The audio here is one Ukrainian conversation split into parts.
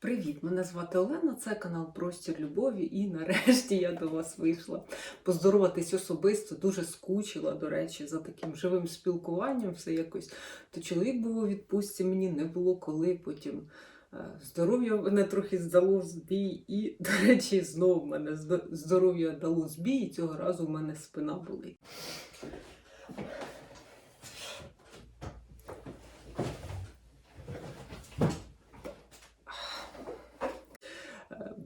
Привіт! Мене звати Олена, це канал Простір Любові, і нарешті я до вас вийшла поздороватись особисто. Дуже скучила, до речі, за таким живим спілкуванням. Все якось. То чоловік був у відпустці, мені не було коли. Потім е, здоров'я мене трохи здало збій, і, до речі, знову мене здо- здоров'я дало збій, і цього разу в мене спина болить.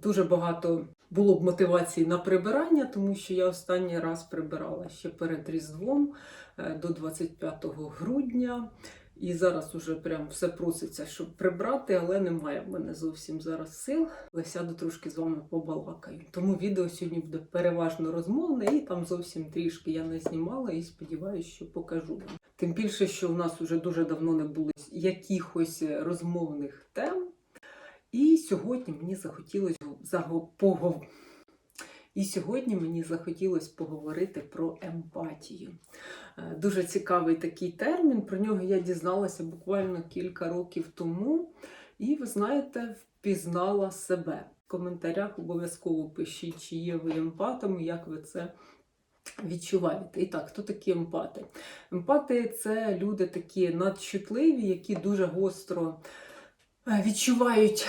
Дуже багато було б мотивації на прибирання, тому що я останній раз прибирала ще перед Різдвом е, до 25 грудня. І зараз уже прям все проситься, щоб прибрати, але немає в мене зовсім зараз сил. Але сяду трошки з вами побалакаю. Тому відео сьогодні буде переважно розмовне, і там зовсім трішки я не знімала і сподіваюся, що покажу вам. Тим більше, що у нас уже дуже давно не було якихось розмовних тем. І сьогодні мені захотілося І сьогодні мені захотілося поговорити про емпатію. Е, Дуже цікавий такий термін. Про нього я дізналася буквально кілька років тому. І ви знаєте, впізнала себе. В коментарях обов'язково пишіть, чи є ви емпатами, як ви це відчуваєте. І так, хто такі емпати? Емпати це люди такі надчутливі, які дуже гостро відчувають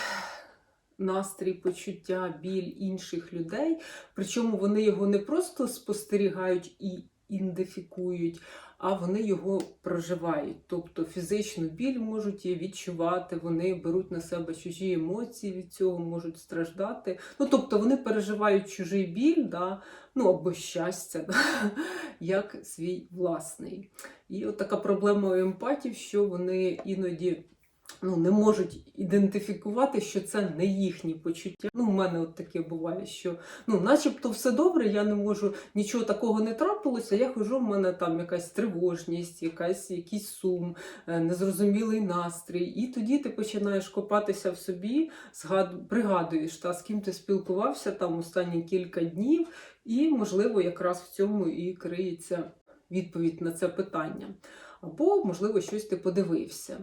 настрій, почуття, біль інших людей. Причому вони його не просто спостерігають і ідентифікують, а вони його проживають. Тобто фізичну біль можуть відчувати, вони беруть на себе чужі емоції від цього, можуть страждати. Ну, тобто вони переживають чужий біль, да, ну або щастя, да, як свій власний. І от така проблема у емпатів, що вони іноді ну, не можуть ідентифікувати, що це не їхні почуття. Ну, у мене от таке буває, що ну, начебто все добре, я не можу, нічого такого не трапилося. Я хожу, в мене там якась тривожність, якась, якийсь сум, е, незрозумілий настрій. І тоді ти починаєш копатися в собі, згад... пригадуєш, та, з ким ти спілкувався там останні кілька днів, і, можливо, якраз в цьому і криється відповідь на це питання. Або, можливо, щось ти подивився.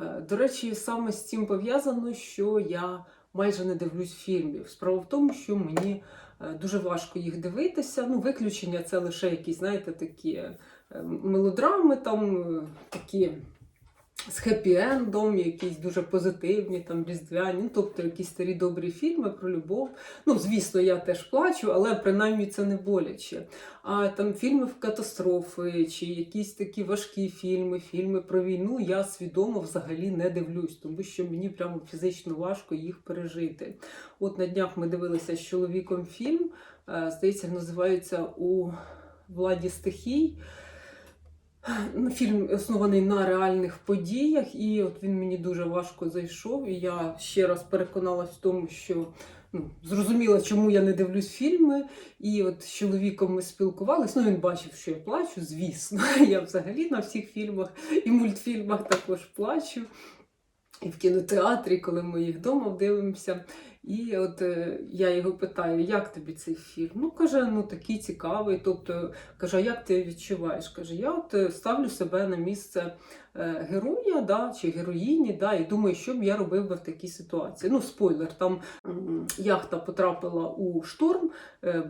Е, До речі, саме з цим пов'язано, що я майже не дивлюсь фільмів. Справа в тому, що мені е, дуже важко їх дивитися. Ну, виключення це лише якісь, знаєте, такі е, мелодрами, там такі з хеппі-ендом, якісь дуже позитивні, там різдвяні, ну, тобто якісь старі добрі фільми про любов. Ну, звісно, я теж плачу, але принаймні це не боляче. А там фільми в катастрофи, чи якісь такі важкі фільми, фільми про війну, я свідомо взагалі не дивлюсь, тому що мені прямо фізично важко їх пережити. От на днях ми дивилися з чоловіком фільм, е, здається, називається у владі стихій. Фільм оснований на реальних подіях, і от він мені дуже важко зайшов. І я ще раз переконалась в тому, що ну, зрозуміла, чому я не дивлюсь фільми. І от з чоловіком ми спілкувалися. Ну, він бачив, що я плачу, звісно. Я взагалі на всіх фільмах і мультфільмах також плачу. І в кінотеатрі, коли ми їх вдома дивимося. І от е, я його питаю, як тобі цей фільм? Ну, каже, ну такий цікавий. Тобто, каже, а як ти відчуваєш? Каже, я от е, ставлю себе на місце е, героя да, чи героїні, да, і думаю, що б я робив би в такій ситуації. Ну, спойлер, там яхта потрапила у шторм,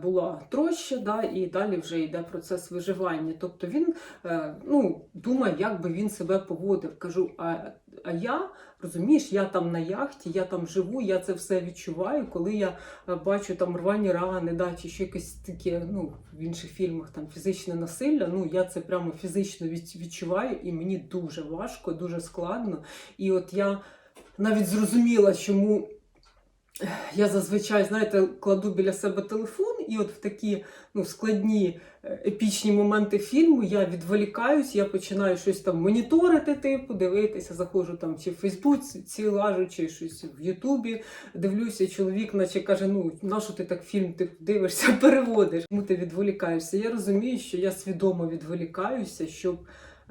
була троща, да, і далі вже йде процес виживання. Тобто він ну, думає, як би він себе поводив. Кажу, а, а я розумієш, я там на яхті, я там живу, я це все відчуваю, коли я е, бачу там рвані рани, да, чи ще якесь таке, ну, в інших фільмах там фізичне насилля. Ну, я це прямо фізично відчуваю, і мені дуже важко, дуже складно. І от я навіть зрозуміла, чому. Я зазвичай, знаєте, кладу біля себе телефон, і от в такі ну, складні е, епічні моменти фільму я відволікаюсь, я починаю щось там моніторити, типу, дивитися, заходжу там чи в Фейсбуці лажу, чи щось в Ютубі. Дивлюся, чоловік, наче каже: ну нащо ти так фільм ти дивишся, переводиш? Чому ти відволікаєшся? Я розумію, що я свідомо відволікаюся, щоб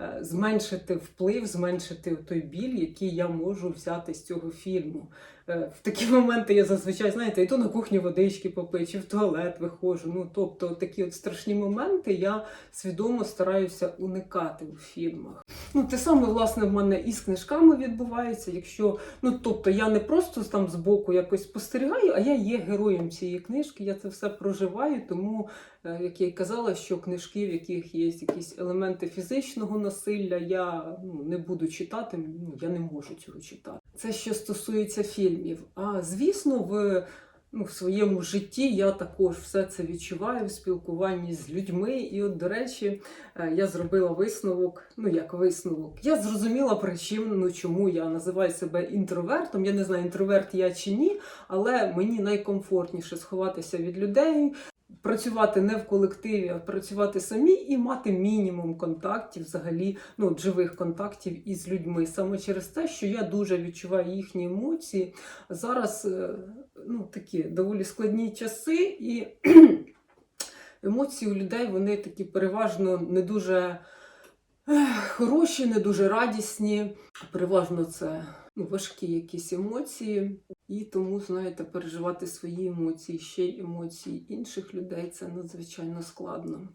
е, зменшити вплив, зменшити той біль, який я можу взяти з цього фільму. Е, В такі моменти я зазвичай, знаєте, йду на кухню водички попити, чи в туалет виходжу. Ну, тобто, такі от страшні моменти я свідомо стараюся уникати у фільмах. Ну, те саме, власне, в мене і з книжками відбувається. Якщо, ну тобто, я не просто там збоку якось спостерігаю, а я є героєм цієї книжки, я це все проживаю, тому. е, Як я й казала, що книжки, в яких є якісь елементи фізичного насилля, я ну, не буду читати, ну, я не можу цього читати. Це що стосується фільмів. А звісно, в, ну, в своєму житті я також все це відчуваю в спілкуванні з людьми. І, от, до речі, е, я зробила висновок. Ну, як висновок, я зрозуміла причину, чому я називаю себе інтровертом. Я не знаю, інтроверт я чи ні, але мені найкомфортніше сховатися від людей. Працювати не в колективі, а працювати самі і мати мінімум контактів, взагалі, ну, живих контактів із людьми. Саме через те, що я дуже відчуваю їхні емоції. Зараз е, ну, такі доволі складні часи, і емоції у людей вони такі переважно не дуже хороші, не дуже радісні. Переважно це важкі якісь емоції. І тому, знаєте, переживати свої емоції, ще й емоції інших людей це надзвичайно складно.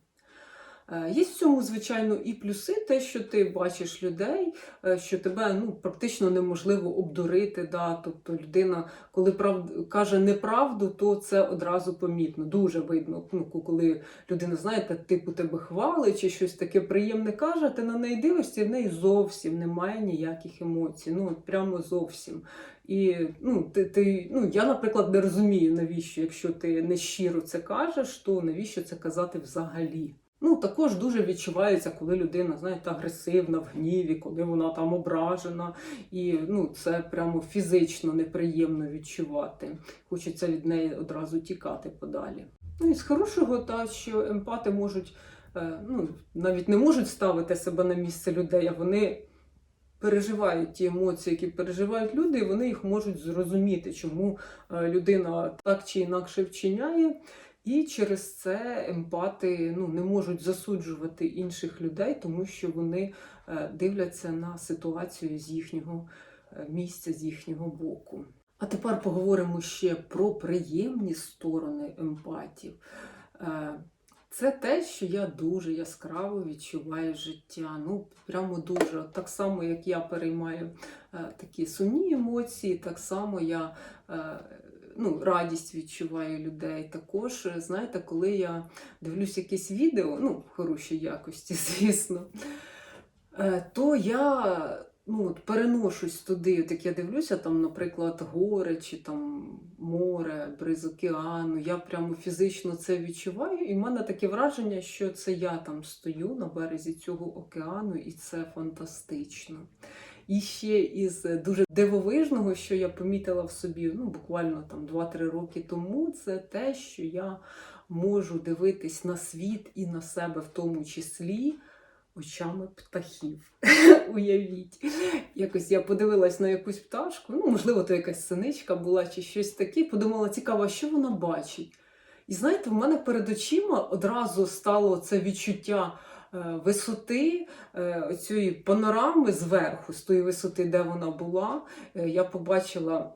Е, Є в цьому, звичайно, і плюси, те, що ти бачиш людей, е, що тебе ну, практично неможливо обдурити. Да? Тобто людина, коли прав... каже неправду, то це одразу помітно, дуже видно. Ну, коли людина, знаєте, типу тебе хвалить чи щось таке приємне каже, ти на неї дивишся, в неї зовсім немає ніяких емоцій. Ну, от прямо зовсім. І ну, ти, ти, ну, я, наприклад, не розумію, навіщо, якщо ти не щиро це кажеш, то навіщо це казати взагалі? Ну, також дуже відчувається, коли людина, знаєте, агресивна в гніві, коли вона там ображена, і ну, це прямо фізично неприємно відчувати. Хочеться від неї одразу тікати подалі. Ну і з хорошого, та що емпати можуть, е, ну, навіть не можуть ставити себе на місце людей, а вони переживають ті емоції, які переживають люди, і вони їх можуть зрозуміти, чому е, людина так чи інакше вчиняє. І через це емпати ну, не можуть засуджувати інших людей, тому що вони е, дивляться на ситуацію з їхнього е, місця, з їхнього боку. А тепер поговоримо ще про приємні сторони емпатів. Е, Це те, що я дуже яскраво відчуваю життя. Ну, прямо дуже. Так само, як я переймаю такі сумні емоції, так само я ну, радість відчуваю людей. Також, знаєте, коли я дивлюсь якесь відео, ну, в хорошій якості, звісно, е, то я ну, от переношусь туди, от як я дивлюся, там, наприклад, гори чи там море, бриз океану. Я прямо фізично це відчуваю, і в мене таке враження, що це я там стою на березі цього океану, і це фантастично. І ще із дуже дивовижного, що я помітила в собі ну, буквально там 2-3 роки тому, це те, що я можу дивитись на світ і на себе в тому числі очами птахів. Уявіть. Якось я подивилась на якусь пташку, ну, можливо, то якась синичка була чи щось таке, подумала, цікаво, що вона бачить. І знаєте, в мене перед очима одразу стало це відчуття е, висоти е, цієї панорами зверху, з тої висоти, де вона була. Е, Я побачила.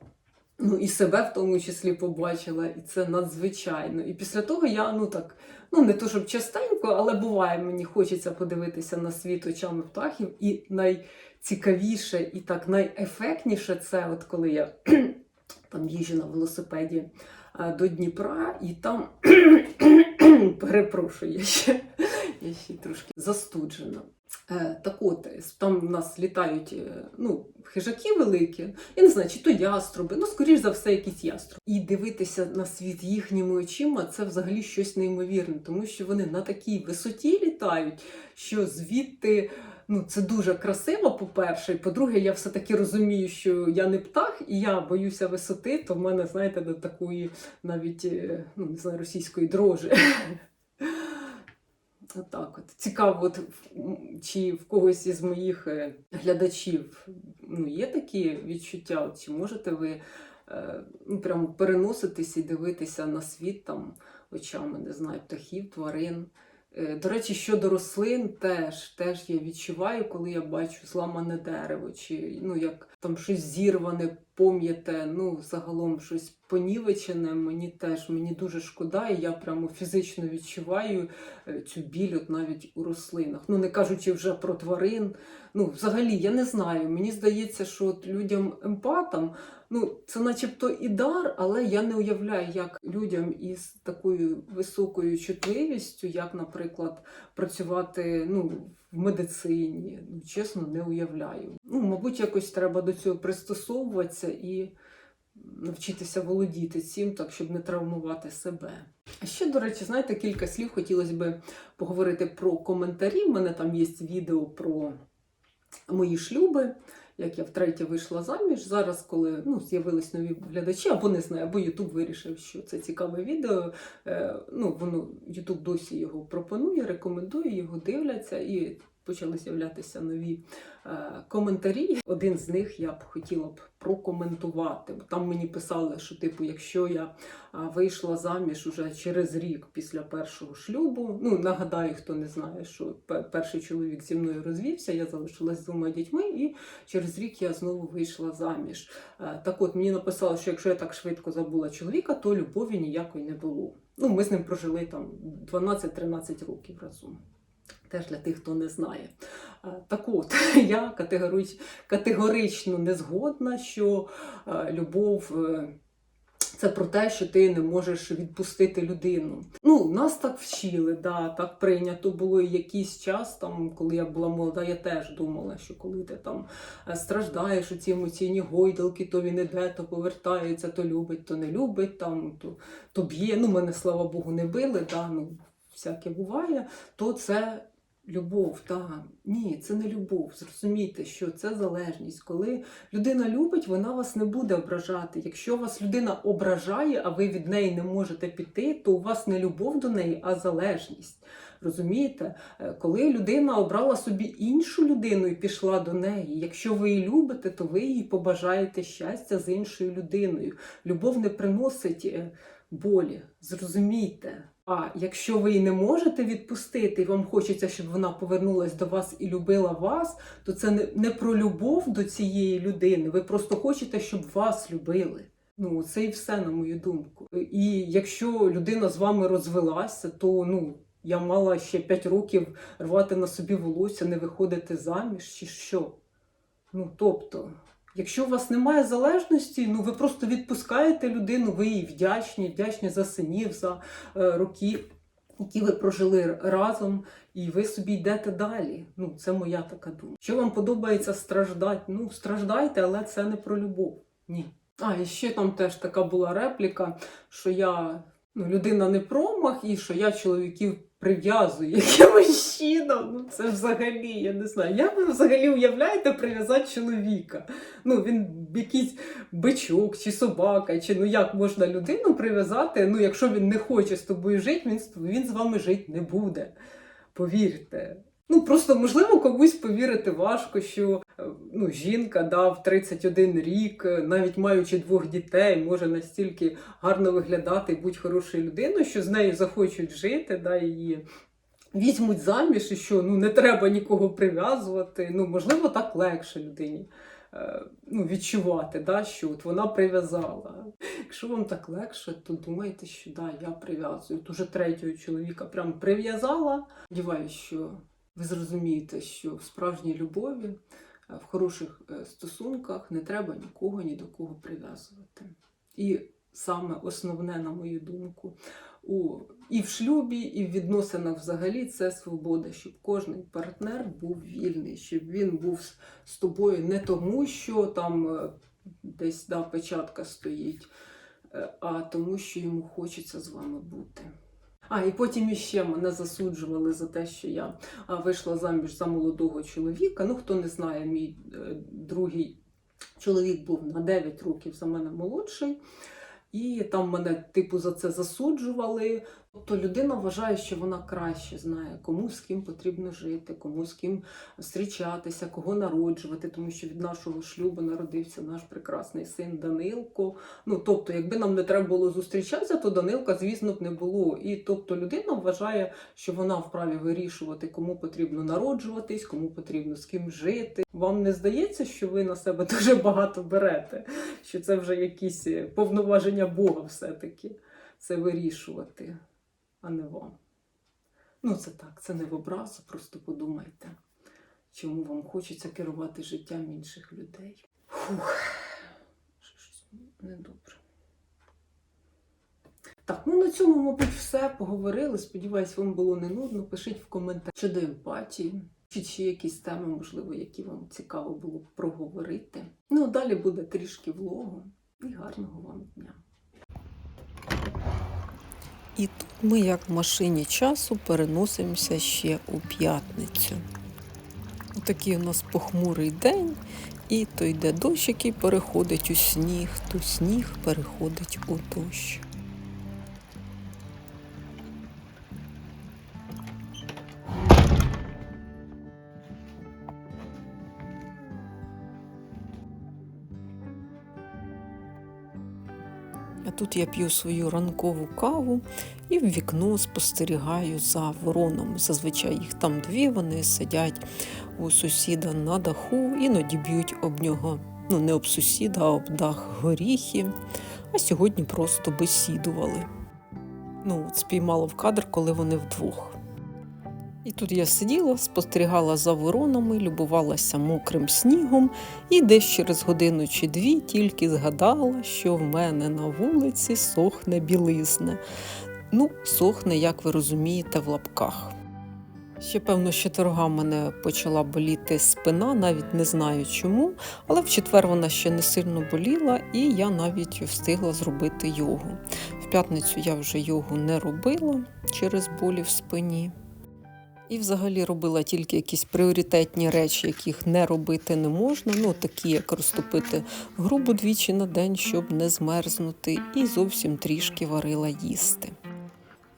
Ну, і себе в тому числі побачила, і це надзвичайно. І після того я, ну так, ну не то щоб частенько, але буває, мені хочеться подивитися на світ очами птахів. І найцікавіше, і так найефектніше це, от коли я там їжджу на велосипеді е, до Дніпра, і там перепрошую, я ще, я ще трошки застуджена. Е, Так от, там в нас літають е, ну, хижаки великі, я не знаю, чи то яструби, ну, скоріш за все, якісь яструби. І дивитися на світ їхніми очима це взагалі щось неймовірне, тому що вони на такій висоті літають, що звідти. Ну, це дуже красиво, по-перше. І по-друге, я все-таки розумію, що я не птах, і я боюся висоти, то в мене, знаєте, до такої навіть е, ну, не знаю, російської дрожі. Отак от. Цікаво, от, чи в когось із моїх е, глядачів ну, є такі відчуття, чи можете ви е, ну, прямо переноситись і дивитися на світ там очами, не знаю, птахів, тварин. Е, До речі, щодо рослин, теж, теж я відчуваю, коли я бачу зламане дерево, чи ну як там щось зірване, пом'яте, ну загалом щось понівечене. Мені теж мені дуже шкода, і я прямо фізично відчуваю е, цю біль от навіть у рослинах. Ну не кажучи вже про тварин. Ну, взагалі, я не знаю. Мені здається, що от людям емпатам, ну це начебто і дар, але я не уявляю, як людям із такою високою чутливістю, як, наприклад, працювати ну, в медицині. Ну, чесно, не уявляю. Ну, мабуть, якось треба до цього пристосовуватися і навчитися володіти цим, так щоб не травмувати себе. А ще, до речі, знаєте, кілька слів хотілося б поговорити про коментарі. У мене там є відео про мої шлюби. Як я втретє вийшла заміж. Зараз, коли ну, з'явились нові глядачі, або не знаю, або Ютуб вирішив, що це цікаве відео. Е, ну, воно Ютуб досі його пропонує, рекомендує, його дивляться і почали з'являтися нові е, коментарі. Один з них я б хотіла б прокоментувати. Там мені писали, що типу, якщо я вийшла заміж уже через рік після першого шлюбу. Ну нагадаю, хто не знає, що перший чоловік зі мною розвівся, я залишилась з двома дітьми, і через рік я знову вийшла заміж. Е, Так от мені написали, що якщо я так швидко забула чоловіка, то любові ніякої не було. Ну, ми з ним прожили там 12-13 років разом. Теж для тих, хто не знає. Е, Так от, я категорич, категорично не згодна, що е, любов е, це про те, що ти не можеш відпустити людину. Ну, нас так вчили, да, так прийнято було і якийсь час, там, коли я була молода, я теж думала, що коли ти там страждаєш у ці емоційні гойдалки, то він іде, то повертається, то любить, то не любить, там, то, то б'є. Ну, мене, слава Богу, не били, да, ну, всяке буває, то це любов. Та. Ні, це не любов. Зрозумійте, що це залежність. Коли людина любить, вона вас не буде ображати. Якщо вас людина ображає, а ви від неї не можете піти, то у вас не любов до неї, а залежність. Розумієте, Е, коли людина обрала собі іншу людину і пішла до неї, якщо ви її любите, то ви їй побажаєте щастя з іншою людиною. Любов не приносить е, болі. Зрозумійте. А якщо ви її не можете відпустити, і вам хочеться, щоб вона повернулась до вас і любила вас, то це не про любов до цієї людини. Ви просто хочете, щоб вас любили. Ну, це і все, на мою думку. І якщо людина з вами розвелася, то ну. Я мала ще 5 років рвати на собі волосся, не виходити заміж, чи що. Ну, тобто, якщо у вас немає залежності, ну ви просто відпускаєте людину, ви їй вдячні, вдячні за синів, за е, роки, які ви прожили разом, і ви собі йдете далі. Ну, це моя така думка. Що вам подобається страждати? Ну, страждайте, але це не про любов. Ні. А, і ще там теж така була репліка, що я ну, людина не промах, і що я чоловіків прив'язую якимось чином. Ну, це взагалі, я не знаю. Як ви взагалі уявляєте прив'язати чоловіка? Ну, він якийсь бичок чи собака, чи ну як можна людину прив'язати? Ну, якщо він не хоче з тобою жити, він, він з вами жити не буде. Повірте. Ну, просто можливо комусь повірити важко, що е, ну, жінка да, в 31 рік, е, навіть маючи двох дітей, може настільки гарно виглядати і бути хорошою людиною, що з нею захочуть жити, да, її візьмуть заміж, і що ну, не треба нікого прив'язувати. Ну, можливо, так легше людині е, ну, відчувати, да, що от вона прив'язала. Якщо вам так легше, то думайте, що да, я прив'язую. От уже третього чоловіка прям прив'язала. Сподіваюсь, що ви зрозумієте, що в справжній любові, е, в хороших е, стосунках не треба нікого ні до кого прив'язувати. І саме основне, на мою думку, у, і в шлюбі, і в відносинах взагалі це свобода, щоб кожен партнер був вільний, щоб він був з, тобою не тому, що там е, десь да, печатка стоїть, а тому, що йому хочеться з вами бути. А, і потім іще мене засуджували за те, що я вийшла заміж за молодого чоловіка. Ну, хто не знає, мій е, другий чоловік був на 9 років за мене молодший. І там мене, типу, за це засуджували. Тобто людина вважає, що вона краще знає, кому з ким потрібно жити, кому з ким зустрічатися, кого народжувати, тому що від нашого шлюбу народився наш прекрасний син Данилко. Ну, тобто, якби нам не треба було зустрічатися, то Данилка, звісно, б не було. І тобто людина вважає, що вона вправі вирішувати, кому потрібно народжуватись, кому потрібно з ким жити. Вам не здається, що ви на себе дуже багато берете, що це вже якісь повноваження Бога все-таки це вирішувати, а не вам. Ну, це так, це не в образу, просто подумайте, чому вам хочеться керувати життям інших людей. Фух, щось недобре. Так, ну на цьому, мабуть, все поговорили. Сподіваюсь, вам було не нудно. Пишіть в коментарі щодо емпатії. Чи ще якісь теми, можливо, які вам цікаво було б проговорити. Ну, далі буде трішки влогу і гарного вам дня. І тут ми, як в машині часу, переносимося ще у п'ятницю. Такий у нас похмурий день, і то йде дощ, який переходить у сніг, то сніг переходить у дощ. Тут я п'ю свою ранкову каву і в вікно спостерігаю за воронами. Зазвичай їх там дві, вони сидять у сусіда на даху, іноді б'ють об нього, ну не об сусіда, а об дах горіхи. А сьогодні просто бесідували. Ну, от спіймала в кадр, коли вони вдвох. І тут я сиділа, спостерігала за воронами, любувалася мокрим снігом, і десь через годину чи дві тільки згадала, що в мене на вулиці сохне білизна. Ну, сохне, як ви розумієте, в лапках. Ще, певно, ще торга мене почала боліти спина, навіть не знаю чому, але в четвер вона ще не сильно боліла, і я навіть встигла зробити йогу. В п'ятницю я вже йогу не робила через болі в спині. І взагалі робила тільки якісь пріоритетні речі, яких не робити не можна. Ну, такі, як розтопити грубу двічі на день, щоб не змерзнути, і зовсім трішки варила їсти.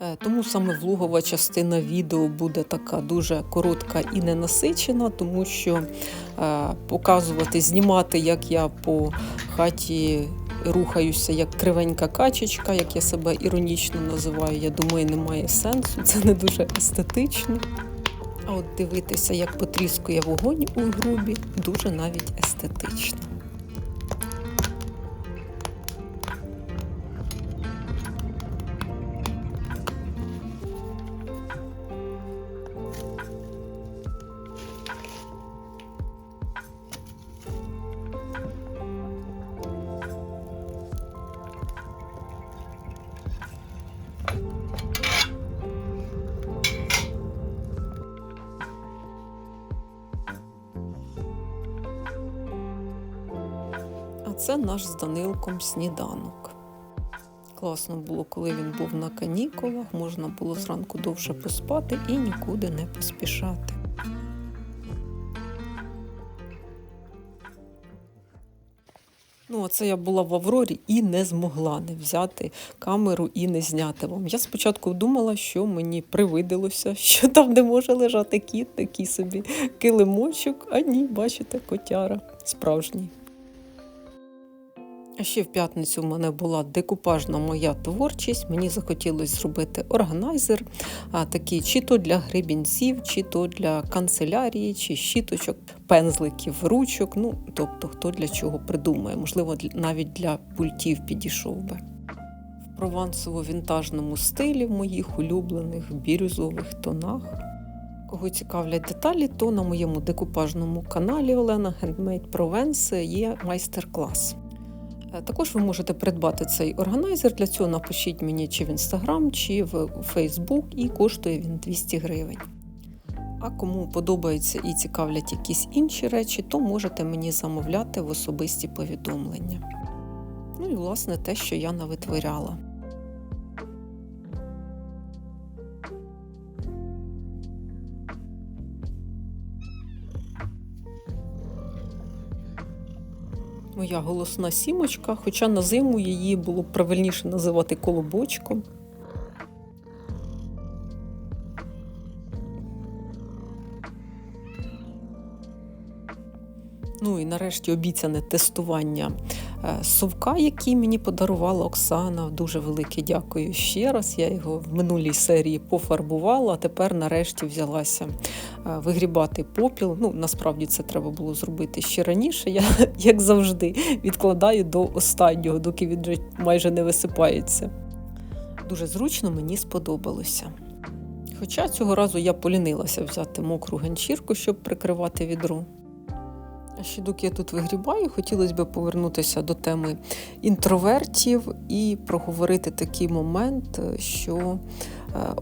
Е, Тому саме влогова частина відео буде така дуже коротка і ненасичена, тому що е, показувати, знімати, як я по хаті рухаюся як кривенька качечка, як я себе іронічно називаю, я думаю, немає сенсу, це не дуже естетично. А от дивитися, як потріскує вогонь у грубі, дуже навіть естетично. Це наш з Данилком сніданок. Класно було, коли він був на канікулах, можна було зранку довше поспати і нікуди не поспішати. Ну, оце я була в Аврорі і не змогла не взяти камеру і не зняти вам. Я спочатку думала, що мені привиділося, що там не може лежати кіт, такий собі килимочок, а ні, бачите, котяра справжній. Ще в п'ятницю в мене була декупажна моя творчість. Мені захотілося зробити органайзер, а такий чи то для гребінців, чи то для канцелярії, чи щіточок, пензликів, ручок. Ну, тобто, хто для чого придумає. Можливо, навіть для пультів підійшов би. В провансово-вінтажному стилі в моїх улюблених бірюзових тонах. Кого цікавлять деталі, то на моєму декупажному каналі Олена Handmade Provence є майстер-клас. Е, Також ви можете придбати цей органайзер. Для цього напишіть мені чи в інстаграм, чи в Фейсбук, і коштує він 200 гривень. А кому подобаються і цікавлять якісь інші речі, то можете мені замовляти в особисті повідомлення. Ну і власне те, що я навитворяла. Моя голосна сімочка, хоча на зиму її було б правильніше називати колобочком. Ну і нарешті обіцяне тестування совка, який мені подарувала Оксана. Дуже велике дякую ще раз. Я його в минулій серії пофарбувала, а тепер нарешті взялася е, вигрібати попіл. Ну, насправді це треба було зробити ще раніше. Я, як завжди, відкладаю до останнього, доки він вже майже не висипається. Дуже зручно мені сподобалося. Хоча цього разу я полінилася взяти мокру ганчірку, щоб прикривати відро. А ще доки я тут вигрібаю, хотілося б повернутися до теми інтровертів і проговорити такий момент, що е,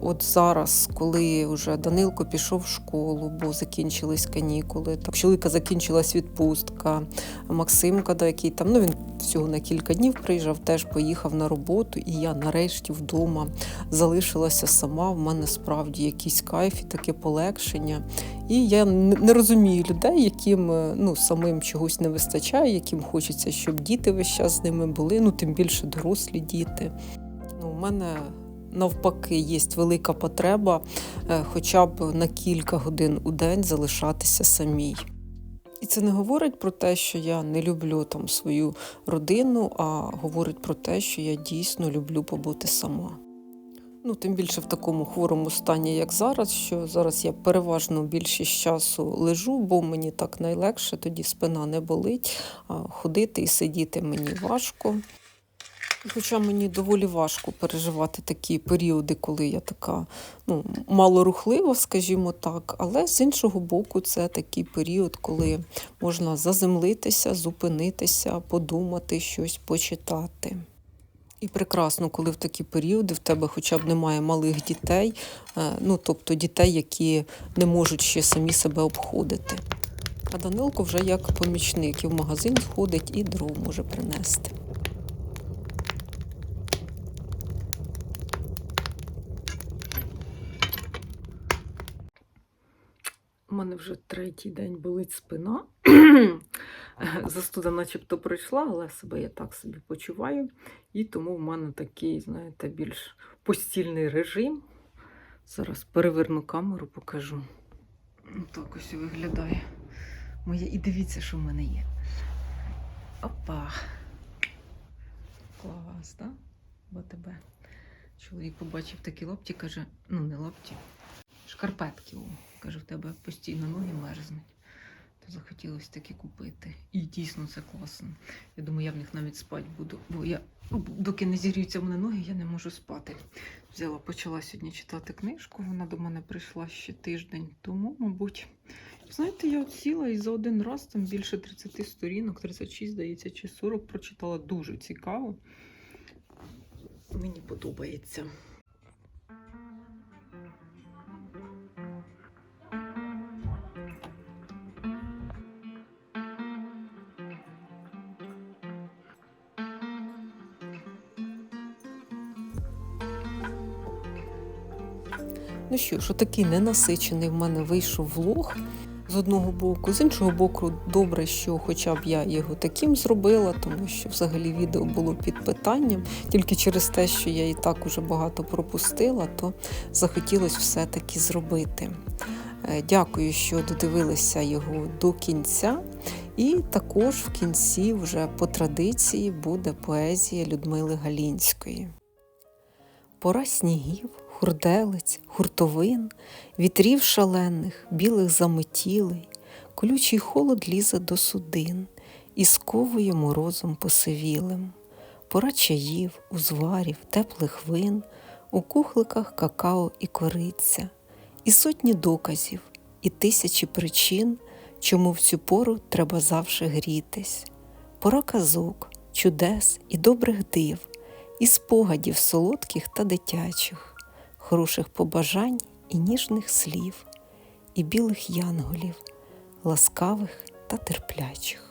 от зараз, коли вже Данилко пішов в школу, бо закінчились канікули, так чоловіка закінчилась відпустка, Максимка, да, який там ну він всього на кілька днів приїжджав, теж поїхав на роботу, і я нарешті вдома залишилася сама. В мене справді якийсь кайф і таке полегшення. І я не розумію людей, яким е, ну, самим чогось не вистачає, яким хочеться, щоб діти весь час з ними були, ну тим більше дорослі діти. Ну, у мене навпаки є велика потреба е, хоча б на кілька годин у день залишатися самій. І це не говорить про те, що я не люблю там свою родину, а говорить про те, що я дійсно люблю побути сама. Ну, тим більше в такому хворому стані, як зараз, що зараз я переважно більшість часу лежу, бо мені так найлегше, тоді спина не болить, а ходити і сидіти мені важко. Хоча мені доволі важко переживати такі періоди, коли я така ну, малорухлива, скажімо так, але з іншого боку, це такий період, коли можна заземлитися, зупинитися, подумати, щось почитати. І прекрасно, коли в такі періоди в тебе хоча б немає малих дітей, е, ну тобто дітей, які не можуть ще самі себе обходити. А Данилко вже як помічник і в магазин сходить і дров може принести. Мене вже третій день болить спина. Застуда начебто пройшла, але себе я так собі почуваю. І тому в мене такий, знаєте, більш постільний режим. Зараз переверну камеру, покажу. Так ось виглядає. Моє. І дивіться, що в мене є. Опа. Клас, так? Бо тебе. Чоловік побачив такі лапті, каже, ну не лапті, шкарпетки. О. Каже, в тебе постійно ноги мерзнуть. Захотілося такі купити. І дійсно це класно. Я думаю, я в них навіть спати буду. Бо я, доки не зігріються мене ноги, я не можу спати. Взяла, почала сьогодні читати книжку. Вона до мене прийшла ще тиждень тому, мабуть. Знаєте, я от сіла і за один раз там більше 30 сторінок, 36, здається, чи 40 прочитала дуже цікаво. Мені подобається. Ну що ж, отакий ненасичений в мене вийшов влог з одного боку. З іншого боку, добре, що хоча б я його таким зробила, тому що взагалі відео було під питанням. Тільки через те, що я і так уже багато пропустила, то захотілося все-таки зробити. Е, Дякую, що додивилися його до кінця. І також в кінці, вже по традиції, буде поезія Людмили Галінської. Пора снігів, хурделиць, хуртовин, вітрів шалених, білих заметілей, колючий холод лізе до судин і сковує морозом посивілим. Пора чаїв, узварів, теплих вин, у кухликах какао і кориця, і сотні доказів, і тисячі причин, чому в цю пору треба завжди грітись. Пора казок, чудес і добрих див, і спогадів солодких та дитячих, хороших побажань і ніжних слів, і білих янголів, ласкавих та терплячих.